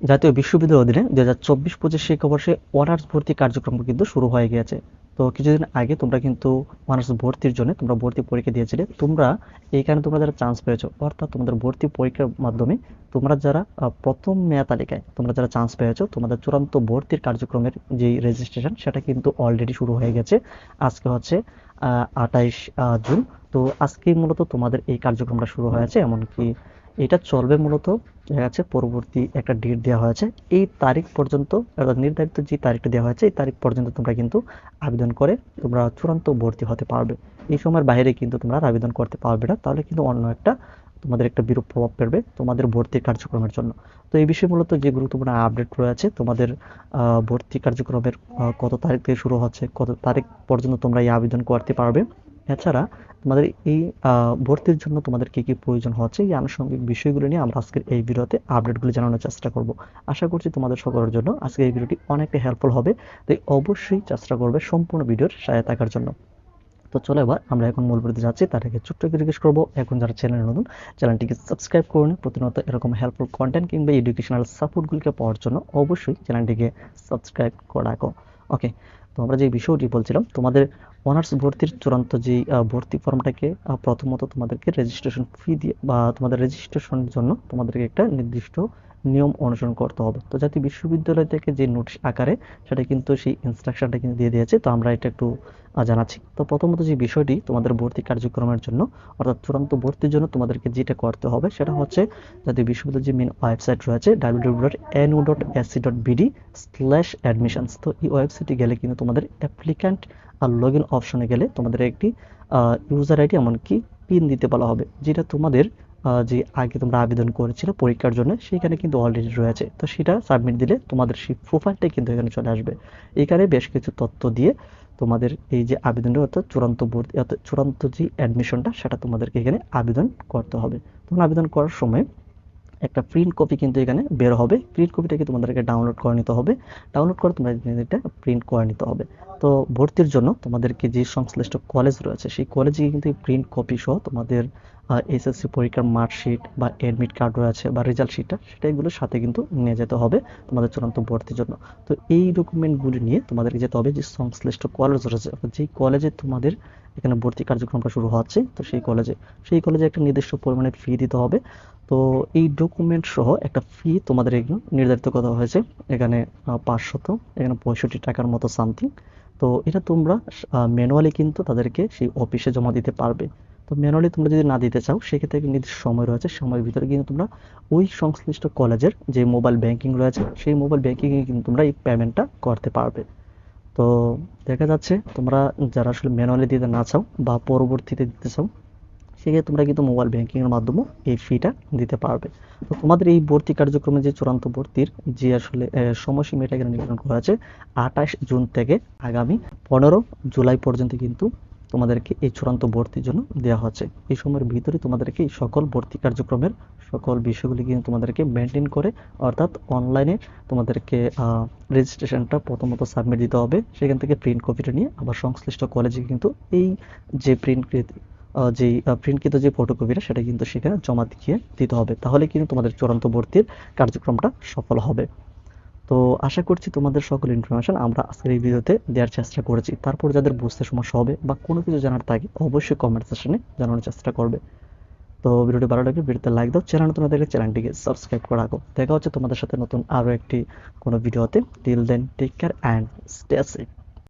জাতীয় বিশ্ববিদ্যালয়ের অধীনে দুই হাজার চব্বিশ পঁচিশ শিক্ষাবর্ষে অনার্স ভর্তি কার্যক্রম কিন্তু শুরু হয়ে গিয়েছে। তো কিছুদিন আগে তোমরা কিন্তু অনার্স ভর্তির জন্য তোমরা ভর্তি পরীক্ষা দিয়েছিলে। তোমরা এইখানে তোমরা যারা চান্স পেয়েছ, অর্থাৎ তোমাদের ভর্তি পরীক্ষার মাধ্যমে তোমরা যারা প্রথম মেয়া তালিকায় তোমরা যারা চান্স পেয়েছ, তোমাদের চূড়ান্ত ভর্তির কার্যক্রমের যে রেজিস্ট্রেশন সেটা কিন্তু অলরেডি শুরু হয়ে গেছে। আজকে হচ্ছে, আহ, আঠাইশ জুন। তো আজকেই মূলত তোমাদের এই কার্যক্রমটা শুরু হয়েছে, এমনকি এটা চলবে মূলত, দেখা যাচ্ছে পরবর্তী একটা ডেট দেওয়া হয়েছে। এই তারিখ পর্যন্ত, অর্থাৎ নির্ধারিত যে তারিখটা দেওয়া হয়েছে, এই তারিখ পর্যন্ত তোমরা কিন্তু আবেদন করে তোমরা চূড়ান্ত ভর্তি হতে পারবে। এই সময়ের বাইরে কিন্তু তোমরা আবেদন করতে পারবে না। তাহলে কিন্তু অন্য একটা, তোমাদের একটা বিরূপ প্রভাব পড়বে তোমাদের ভর্তির কার্যক্রমের জন্য। তো এই বিষয়ে মূলত যে গুরুত্বপূর্ণ আপডেট রয়েছে, তোমাদের ভর্তি কার্যক্রমের কত তারিখ থেকে শুরু হচ্ছে, কত তারিখ পর্যন্ত তোমরা এই আবেদন করতে পারবে। এছাড়া তোমাদের এই ভর্তির জন্য তোমাদের কি কি প্রয়োজন হচ্ছে এই আনুষঙ্গিক বিষয়গুলো নিয়ে আমরা আজকের এই ভিডিওতে আপডেটগুলো জানানোর চেষ্টা করব। আশা করছি তোমাদের সকলের জন্য আজকে এই ভিডিওটি অনেকটা হেল্পফুল হবে। তাই অবশ্যই চেষ্টা করবে সম্পূর্ণ ভিডিওর সাথে থাকার জন্য। তো চলো এবার আমরা এখন মূল ভিডিওতে যাচ্ছি। তার আগে ছোট্ট একটু রিকোয়েস্ট করব। এখন যারা চ্যানেল নতুন চ্যানেলটিকে সাবস্ক্রাইব করুন প্রতিনিয়ত এরকম হেল্পফুল কন্টেন্ট কিংবা এডুকেশনাল সাপোর্টগুলিকে পাওয়ার জন্য অবশ্যই চ্যানেলটিকে সাবস্ক্রাইব করে রাখো। ওকে তো আমরা যে বিষয়টি বলছিলাম, তোমাদের অনার্স ভর্তির চূড়ান্ত যে ভর্তি ফর্মটাকে প্রথমত তোমাদেরকে রেজিস্ট্রেশন ফি দিয়ে, বা তোমাদের রেজিস্ট্রেশনের জন্য তোমাদেরকে একটা নির্দিষ্ট নিয়ম অনুসরণ করতে হবে। তো জাতীয় বিশ্ববিদ্যালয় থেকে যে নোটিশ আকারে সেটা কিন্তু সেই ইনস্ট্রাকশনটা কিন্তু দিয়ে দিয়েছে। তো আমরা এটা একটু জানাচ্ছি। তো প্রথমত যে বিষয়টি তোমাদের ভর্তি কার্যক্রমের জন্য, অর্থাৎ চূড়ান্ত ভর্তির জন্য তোমাদেরকে যেটা করতে হবে সেটা হচ্ছে জাতীয় বিশ্ববিদ্যালয়ের যে মেন ওয়েবসাইট রয়েছে ডাব্লিউ অ্যাডমিশনস তো এই ওয়েবসাইটে গেলে কিন্তু তোমাদের অ্যাপ্লিক্যান্ট আর লগ অপশনে গেলে তোমাদের একটি ইউজার আইডি এমনকি পিন দিতে বলা হবে, যেটা তোমাদের যে আগে তোমরা আবেদন করেছিলে পরীক্ষার জন্য, সেখানে কিন্তু অলরেডি রয়েছে। তো সেটা সাবমিট দিলে তোমাদের সেই প্রোফাইলটাই কিন্তু এখানে চলে আসবে। এখানে বেশ কিছু তথ্য দিয়ে তোমাদের এই যে আবেদনটা, অর্থাৎ চূড়ান্ত ভর্তি, অর্থাৎ চূড়ান্ত যে অ্যাডমিশনটা সেটা তোমাদেরকে এখানে আবেদন করতে হবে। তখন আবেদন করার সময় একটা প্রিন্ট কপি কিন্তু এখানে বের হবে। প্রিন্ট কপিটাকে তোমাদেরকে ডাউনলোড করে নিতে হবে। ডাউনলোড করে তোমরা এটা প্রিন্ট করে নিতে হবে। তো ভর্তির জন্য তোমাদেরকে যে সংশ্লিষ্ট কলেজ রয়েছে, সেই কলেজে কিন্তু প্রিন্ট কপি সহ তোমাদের এসএসসি পরীক্ষার মার্কশিট বা অ্যাডমিট কার্ড রয়েছে বা রেজাল্ট শিটটা সেটা এগুলোর সাথে কিন্তু নিয়ে যেতে হবে তোমাদের চূড়ান্ত ভর্তির জন্য। তো এই ডকুমেন্টগুলি নিয়ে তোমাদেরকে যেতে হবে যে সংশ্লিষ্ট কলেজ রয়েছে যেই কলেজে তোমাদের এখানে ভর্তি কার্যক্রমটা শুরু হচ্ছে, তো সেই কলেজে সেই কলেজে একটা নির্দিষ্ট পরিমাণে ফি দিতে হবে। তো এই ডকুমেন্ট সহ একটা ফি তোমাদের এখানে নির্ধারিত করা হয়েছে, এখানে পাঁচশত, এখানে পঁয়ষট্টি টাকার মতো সামথিং তো এটা তোমরা ম্যানুয়ালি কিন্তু তাদেরকে সেই অফিসে জমা দিতে পারবে। তো ম্যানুয়ালি তোমরা যদি না দিতে চাও সেক্ষেত্রে নির্দিষ্ট সময় রয়েছে। সময়ের ভিতরে কিন্তু তোমরা ওই সংশ্লিষ্ট কলেজের যে মোবাইল ব্যাংকিং রয়েছে সেই মোবাইল ব্যাংকিংয়ে কিন্তু তোমরা এই পেমেন্টটা করতে পারবে। তো দেখা যাচ্ছে তোমরা যারা আসলে ম্যানুয়ালি দিতে না চাও বা পরবর্তীতে দিতে চাও সেক্ষেত্রে তোমরা কিন্তু মোবাইল ব্যাংকিং এর মাধ্যমে এই ফিটা দিতে পারবে। তো তোমাদের এই ভর্তি কার্যক্রমে যে চূড়ান্ত ভর্তির যে আসলে আহ, সময়সীমা এটা এখানে নির্ধারণ করা আছে আঠাশ জুন থেকে আগামী পনেরো জুলাই পর্যন্ত কিন্তু তোমাদেরকে এই চূড়ান্ত ভর্তির জন্য দেওয়া হচ্ছে। এই সময়ের ভিতরে তোমাদেরকে এই সকল ভর্তি কার্যক্রমের সকল বিষয়গুলি কিন্তু তোমাদেরকে মেনটেন করে, অর্থাৎ অনলাইনে তোমাদেরকে রেজিস্ট্রেশনটা প্রথমত সাবমিট দিতে হবে। সেখান থেকে প্রিন্ট কপিটা নিয়ে আবার সংশ্লিষ্ট কলেজে কিন্তু এই যে প্রিন্ট যে প্রিন্টকৃত যে ফটোকপিটা সেটা কিন্তু সেখানে জমা দিয়ে দিতে হবে। তাহলে কিন্তু তোমাদের চূড়ান্ত ভর্তির কার্যক্রমটা সফল হবে। তো আশা করছি তোমাদের সকল ইনফরমেশন আমরা আজকের এই ভিডিওতে দেওয়ার চেষ্টা করেছি। তারপর যাদের বুঝতে সমস্যা হবে বা কোনো কিছু জানার থাকে, অবশ্যই কমেন্ট সেকশনে জানানোর চেষ্টা করবে। তো ভিডিওটি ভালো লাগলে ভিডিওতে লাইক দাও চ্যানেল নতুন দেখলে চ্যানেলটিকে সাবস্ক্রাইব করে রাখো। দেখা হচ্ছে তোমাদের সাথে নতুন আরও একটি কোনো ভিডিওতে। Till then take care and stay safe